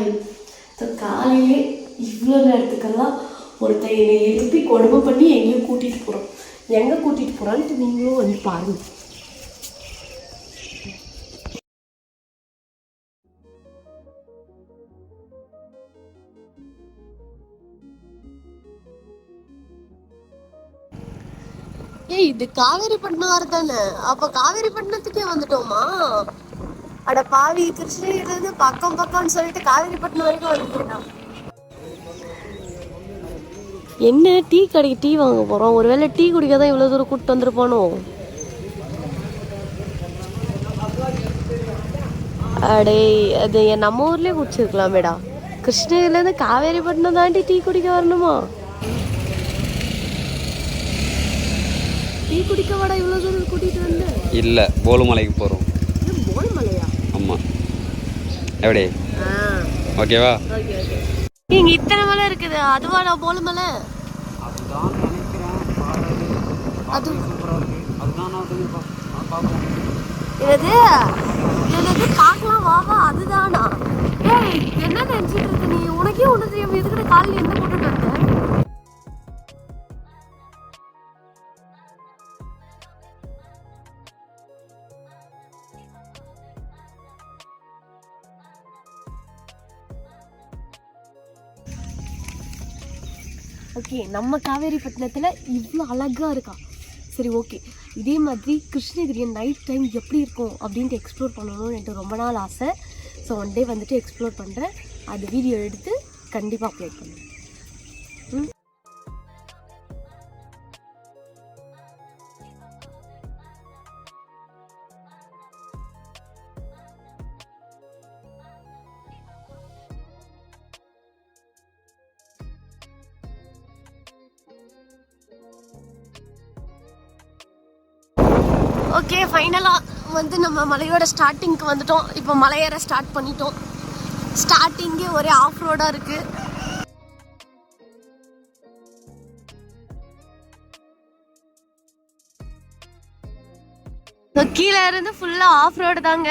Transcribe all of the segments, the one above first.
Time so காலையிலே இவ்வளோ நேரத்துக்கெல்லாம் ஒருத்தன் என்னை எழுப்பி கொடுமை பண்ணி எங்கேயும் கூட்டிகிட்டு போகிறோம் எங்கே கூட்டிகிட்டு போகிறான்ட்டு நீங்களும் வந்து பாருங்கள் ஏய் இது காவேரி காவேரிப்பட்டினம் தானே? அப்ப காவேரிப்பட்டினத்துக்கே வந்துட்டோமா? அட பாவி கிருஷ்ணகிரில இருந்து பக்கம் பக்கம்னு சொல்லிட்டு காவேரிப்பட்டினம் வரைக்கும் வந்துட்டோம் என்ன டீ கடைக்கு டீ வாங்க போறோம்? ஒருவேளை டீ குடிக்க தான் இவ்வளவு தூரம் கூட்டு வந்திருப்பானோ? அடே அது என் நம்ம ஊர்லயே குடிச்சிருக்கலாமேடா கிருஷ்ணகிரில இருந்து காவேரிப்பட்டினம் தாண்டி டீ குடிக்க வரணுமா? டீ குடிக்க வாடா இவ்வளவு தூரம் கூட்டிட்டு வந்த. இல்லை போலுமலைக்கு போகிறோம் எப்படி? ஓகேவா ஓகே ஓகே இங்க இத்தனை மலை இருக்குது. அதுவாடா போல்மலை அது என்னது என்னது? பார்க்கலாம். வா வா. அதுதானா? ஏய் என்ன நினைச்சிட்டு இருக்க நீ? உனக்கே ஒண்ணு தெரியும் எதுக்கிட்ட காலையில எந்த போட்டுட்டு ஓகே நம்ம காவேரிப்பட்டினத்தில் இவ்வளோ அழகாக இருக்கா? சரி ஓகே. இதே மாதிரி கிருஷ்ணகிரியை நைட் டைம் எப்படி இருக்கும் அப்படின்ட்டு எக்ஸ்ப்ளோர் பண்ணணும்னு எனக்கு ரொம்ப நாள் ஆசை. ஸோ ஒன் டே வந்துட்டு எக்ஸ்ப்ளோர் பண்ணுறேன் அது வீடியோ எடுத்து கண்டிப்பாக அப்லோட் பண்ணுவேன். ஓகே ஃபைனலாக வந்து நம்ம மலையோட ஸ்டார்டிங்க்கு வந்துட்டோம். இப்போ மலையேற ஸ்டார்ட் பண்ணிட்டோம். ஸ்டார்டிங்கே ஒரே ஆஃப் ரோடாக இருக்குது கீழே இருந்து ஃபுல்லாக ஆஃப் ரோடு தாங்க.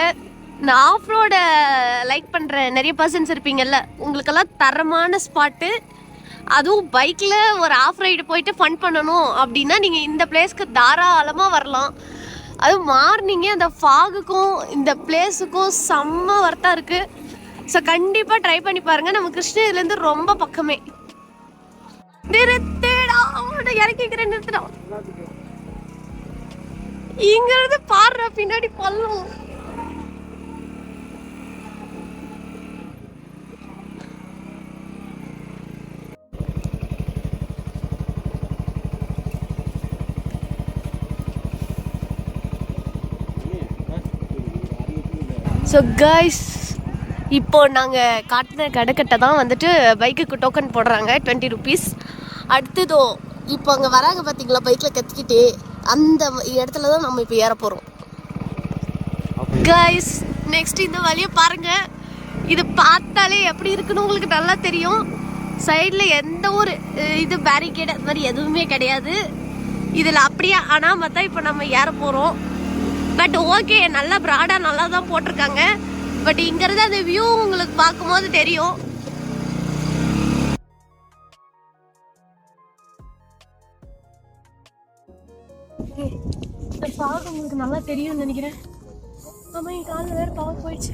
நான் ஆஃப் ரோடை லைக் பண்ணுற நிறைய பர்சன்ஸ் இருப்பீங்கல்ல. உங்களுக்கெல்லாம் தரமான ஸ்பாட்டு அதுவும் பைக்கில் ஒரு ஆஃப் ரைடு போயிட்டு ஃபன் பண்ணணும் அப்படின்னா நீங்கள் இந்த பிளேஸ்க்கு தாராளமாக வரலாம். அதுவும் மார்னிங்கே அந்த ஃபாகுக்கும் இந்த பிளேஸுக்கும் செம்ம ஒர்த்தாக இருக்குது ஸோ கண்டிப்பாக ட்ரை பண்ணி பாருங்கள் நம்ம கிருஷ்ணகிரிலேருந்து ரொம்ப பக்கமே. நிறுத்தேடா அவனை இறக்கிக்கிறேன் நிறுத்திடா. இங்கிருந்து பாடுற பின்னாடி பள்ளம். ஸோ கைஸ் இப்போ நாங்கள் காட்டின கடைக்கட்டை தான் வந்துட்டு பைக்குக்கு டோக்கன் போடுறாங்க டுவெண்ட்டி ருபீஸ் அடுத்ததோ இப்போ அங்கே வராங்க பார்த்தீங்களா பைக்கில் கத்திக்கிட்டே அந்த இடத்துல தான் நம்ம இப்போ ஏற போகிறோம் கைஸ் நெக்ஸ்ட் இந்த வழியை பாருங்க. இது பார்த்தாலே எப்படி இருக்குன்னு உங்களுக்கு நல்லா தெரியும். சைடில் எந்த ஒரு இது பேரிகேட் அது மாதிரி எதுவுமே கிடையாது. இதில் அப்படியே அனாம தான் இப்போ நம்ம ஏற போகிறோம் பட் ஓகே நல்லா ப்ராடாக நல்லா தான் போட்டிருக்காங்க. பட் இங்கேருந்து அந்த வியூ உங்களுக்கு பார்க்கும்போது தெரியும். இந்த பாகு உங்களுக்கு நல்லா தெரியும்னு நினைக்கிறேன். ஆமா என் காலில் வேற பாவம் போயிடுச்சு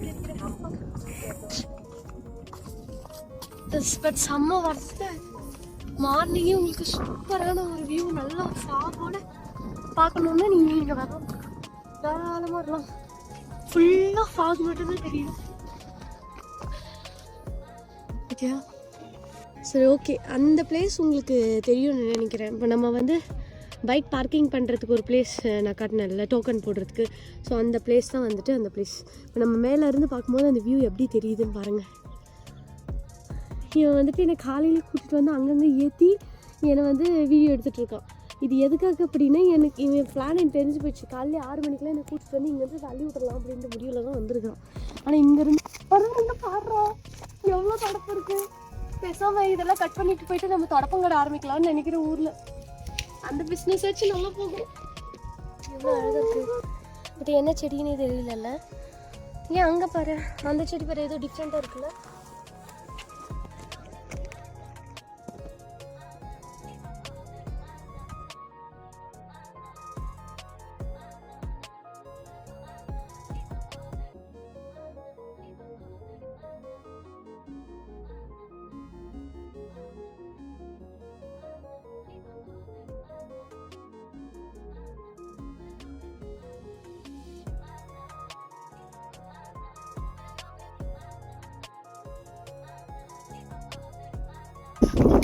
பட் செம்ம வர்த்த மார்னிங்கே உங்களுக்கு சூப்பரான ஒரு வியூ நல்லா ஃபாகோட பார்க்கணுன்னா நீங்கள் இங்கே வரணும். தாராளமாக வரலாம். ஃபுல்லாக ஃபாக் மட்டும்தான் தெரியும். ஓகே. சரி ஓகே அந்த பிளேஸ் உங்களுக்கு தெரியும்னு நினைக்கிறேன். இப்போ நம்ம வந்து பைக் பார்க்கிங் பண்ணுறதுக்கு ஒரு பிளேஸ் நான் காட்டினேன்ல டோக்கன் போடுறதுக்கு. ஸோ அந்த பிளேஸ் தான் வந்துட்டு அந்த பிளேஸ் இப்போ நம்ம மேலே இருந்து பார்க்கும்போது அந்த வியூ எப்படி தெரியுதுன்னு பாருங்கள் இவன் வந்துட்டு என்னை காலையில் கூட்டிகிட்டு வந்து அங்கங்கே ஏற்றி என்னை வந்து வீடியோ எடுத்துகிட்டு இருக்கான். இது எதுக்காக அப்படின்னா எனக்கு இவன் பிளான் எனக்கு தெரிஞ்சு போச்சு. காலையில் ஆறு மணிக்கெலாம் என்னை கூட்டிட்டு வந்து இங்கேருந்து தள்ளி விடலாம் அப்படின்ற முடிவில் தான் வந்திருக்கான். ஆனால் இங்கேருந்து பரவாயில்ல பாடுறோம் எவ்வளோ தொடப்பு இருக்கு. பேசாம இதெல்லாம் கட் பண்ணிட்டு போயிட்டு நம்ம தொடப்பங்கடை ஆரம்பிக்கலாம்னு நினைக்கிற ஊரில். அந்த பிஸ்னஸ் வச்சு நல்லா போகும். எவ்வளோ அழகாக பட் என்ன செடின்னு தெரியலல்ல. ஏன் அங்கே பாரு? அந்த செடி பாரு ஏதோ டிஃப்ரெண்ட்டாக இருக்குல்ல.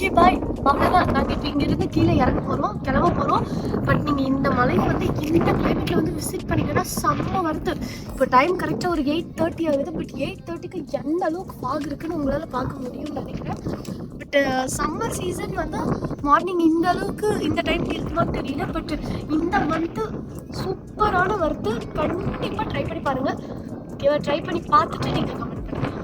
ஓகே பாய் அவ்வளோதான் நாங்கள் இப்போ இங்கேருந்து கீழே இறங்க போகிறோம் கிளம்ப போகிறோம் பட் நீங்கள் இந்த மலையை வந்து இந்த கிளைமேட்டில் வந்து விசிட் பண்ணீங்கன்னா செம்ம வருது இப்போ டைம் கரெக்டாக ஒரு எயிட் தேர்ட்டி ஆகுது. பட் எயிட் தேர்ட்டிக்கு எந்த அளவுக்கு ஃபாக் இருக்குன்னு உங்களால் பார்க்க முடியும்னு நினைக்கிறேன். பட் சம்மர் சீசன் வந்து மார்னிங் இந்த அளவுக்கு இந்த டைம்க்கு இருக்குமான்னு தெரியல. பட் இந்த மந்த்து சூப்பரான வருது கண்டிப்பாக ட்ரை பண்ணி பாருங்கள் ஓகேவா ட்ரை பண்ணி பார்த்துட்டு நீங்கள் கமெண்ட் பண்ணுங்கள்